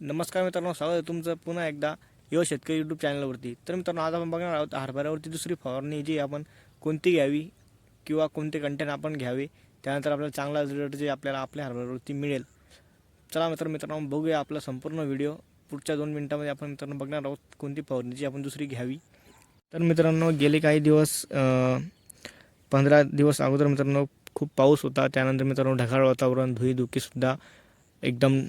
नमस्कार मित्रांनो स्वागत आहे तुमचं पुन्हा एकदा यो शेतकरी यूट्यूब चॅनलवरती तर मित्रांनो आज आपण बघणार आहोत हरभऱ्यावरती दुसरी फवारणी जी आपण कोणती घ्यावी किंवा कोणते कंटेंट आपण घ्यावे त्यानंतर आपल्याला चांगला रिझल्ट जे आपल्याला आपल्या हरभऱ्यावरती मिळेल. चला मित्र मित्रांनो बघूया आपला संपूर्ण व्हिडिओ पुढच्या दोन मिनटामध्ये आपण मित्रांनो बघणार आहोत कोणती फवारणीची आपण दुसरी घ्यावी. तर मित्रांनो गेले काही दिवस पंधरा दिवस अगोदर मित्रांनो खूप पाऊस होता. त्यानंतर मित्रांनो ढगाळ वातावरण धुईधुकीसुद्धा एकदम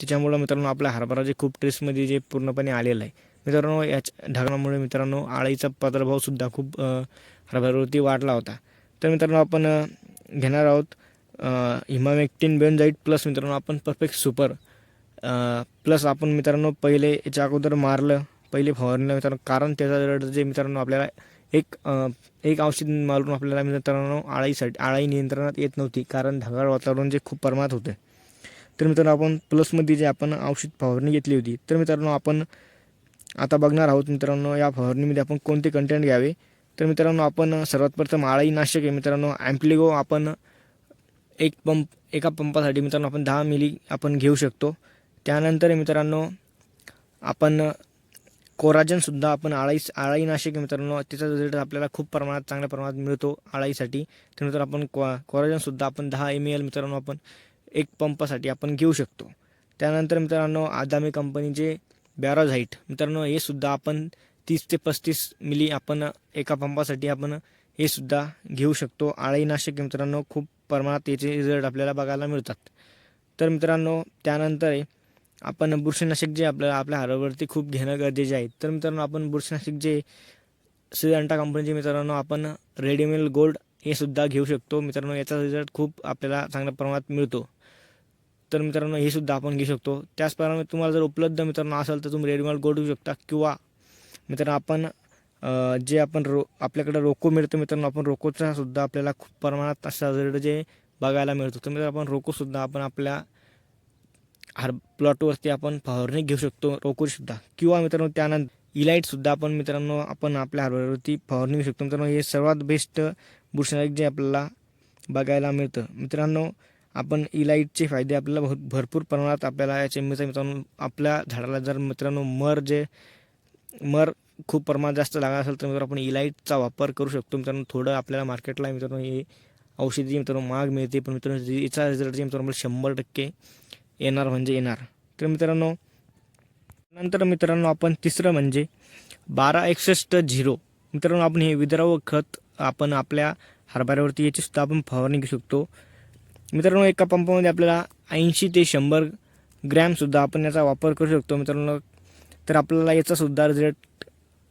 त्याच्यामुळं मित्रांनो आपल्या हरभरा जे खूप ट्रेसमध्ये जे पूर्णपणे आलेलं आहे. मित्रांनो याच्या ढगामुळे मित्रांनो आळीचा प्रादुर्भावसुद्धा खूप हरभऱ्यावरती वाढला होता. तर मित्रांनो आपण घेणार आहोत हिमामेक्टिन बेनजाईट प्लस मित्रांनो आपण परफेक्ट सुपर प्लस आपण मित्रांनो पहिले याच्या अगोदर मारलं पहिले फवारलं मित्रांनो कारण त्याचा जे मित्रांनो आपल्याला एक एक औषध मारून आपल्याला मित्रांनो आळीसाठी आळी नियंत्रणात येत नव्हती कारण ढगाळ वातावरण जे खूप प्रमाणात होते. तर मित्रांनो आपण प्लसमध्ये जे आपण औषध फवारणी घेतली होती तर मित्रांनो आपण आता बघणार आहोत मित्रांनो या फवारणीमध्ये आपण कोणते कंटेंट घ्यावे? तर मित्रांनो आपण सर्वात प्रथम आळाई नाशक आहे मित्रांनो ॲम्प्लिगो आपण एक पंप एका पंपासाठी मित्रांनो आपण दहा मिली आपण घेऊ शकतो. त्यानंतर मित्रांनो आपण कोराजनसुद्धा आपण आळाई आळाई नाशिक मित्रांनो त्याचा रिझल्ट आपल्याला खूप प्रमाणात चांगल्या प्रमाणात मिळतो आळाईसाठी. त्यानंतर आपण को कोराजनसुद्धा आपण दहा एम एल मित्रांनो आपण एक पंपासाठी आपण घेऊ शकतो. त्यानंतर मित्रांनो आदामी कंपनीचे बॅरोझाईट मित्रांनो हे सुद्धा आपण तीस ते पस्तीस मिली आपण एका पंपासाठी आपण हे सुद्धा घेऊ शकतो. आळीनाशक मित्रांनो खूप प्रमाणात याचे रिझल्ट आपल्याला बघायला मिळतात. तर मित्रांनो त्यानंतर आपण बुरशीनाशक जे आपल्याला आपल्या हरवरती खूप घेणं गरजेचे आहे. तर मित्रांनो आपण बुरशीनाशक जे सिजंटा कंपनीचे मित्रांनो आपण रेडीमेल गोल्ड हे सुद्धा घेऊ शकतो. मित्रांनो याचा रिझल्ट खूप आपल्याला चांगल्या प्रमाणात मिळतो. तर मित्रांनो हे सुद्धा आपण घेऊ शकतो. त्याचप्रमाणे तुम्हाला जर उपलब्ध मित्रांनो असेल तर तुम्ही रेडीमेड गोड घेऊ शकता. किंवा मित्रांनो आपण जे आपण रो आपल्याकडे रोको मिळतो मित्रांनो आपण रोकोचा सुद्धा आपल्याला खूप प्रमाणात असा रेट जे बघायला मिळतो. तर मित्रांनो आपण रोकोसुद्धा आपण आपल्या हर प्लॉटवरती आपण फवारणी घेऊ शकतो रोकोसुद्धा किंवा मित्रांनो त्यानंतर इलाईटसुद्धा आपण मित्रांनो आपण आपल्या हरभऱ्यावरती फवारणी घेऊ शकतो. मित्रांनो हे सर्वात बेस्ट बुरशीनाशक जे आपल्याला बघायला मिळतं. मित्रांनो आपण इलाईटचे फायदे आपल्याला भर भरपूर प्रमाणात आपल्याला याचे मित्र मित्रांनो आपल्या झाडाला जर मित्रांनो मर जे मर खूप प्रमाणात जास्त लागत असेल तर मित्रांनो आपण इलाईटचा वापर करू शकतो. मित्रांनो थोडं आपल्याला मार्केटला मित्रांनो हे औषधी मित्रांनो महाग मिळते पण मित्रांनो याचा रिझल्ट जे मित्रांनो शंभर टक्के येणार म्हणजे येणार. तर मित्रांनो नंतर मित्रांनो आपण तिसरं म्हणजे बारा एकसष्ट झिरो. मित्रांनो आपण हे विद्राव खत आपण आपल्या हरभऱ्यावरती याची सुद्धा आपण फवारणी घेऊ शकतो. मित्रांनो एका पंपामध्ये आपल्याला ऐंशी ते शंभर ग्रॅमसुद्धा आपण याचा वापर करू शकतो मित्रांनो. तर आपल्याला याचासुद्धा रिझल्ट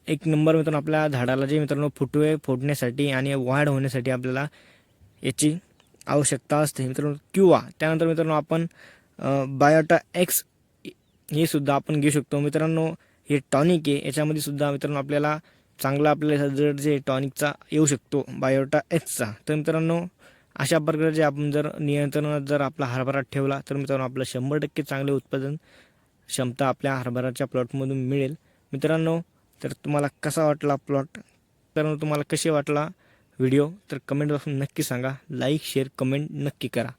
एक नंबर मित्रांनो आपल्या झाडाला जे मित्रांनो फुटवे फोडण्यासाठी आणि वाढ होण्यासाठी आपल्याला याची आवश्यकता असते मित्रांनो. किंवा त्यानंतर मित्रांनो आपण बायोटा एक्स हे सुद्धा आपण घेऊ शकतो मित्रांनो. हे टॉनिक आहे याच्यामध्ये सुद्धा मित्रांनो आपल्याला चांगला आपल्याला रिझल्ट जे टॉनिकचा येऊ शकतो बायोटा एक्सचा तर मित्रांनो अशा प्रकारचे आपण जर नियंत्रणात जर आपला हरभरा ठेवला तर मित्रांनो आपलं शंभर टक्के चांगले उत्पादन क्षमता आपल्या हरभराच्या प्लॉटमधून मिळेल. मित्रांनो तर तुम्हाला कसा वाटला प्लॉट? तर तुम्हाला कसे वाटला व्हिडिओ? तर कमेंट बॉक्समध्ये नक्की सांगा. लाईक शेअर कमेंट नक्की करा.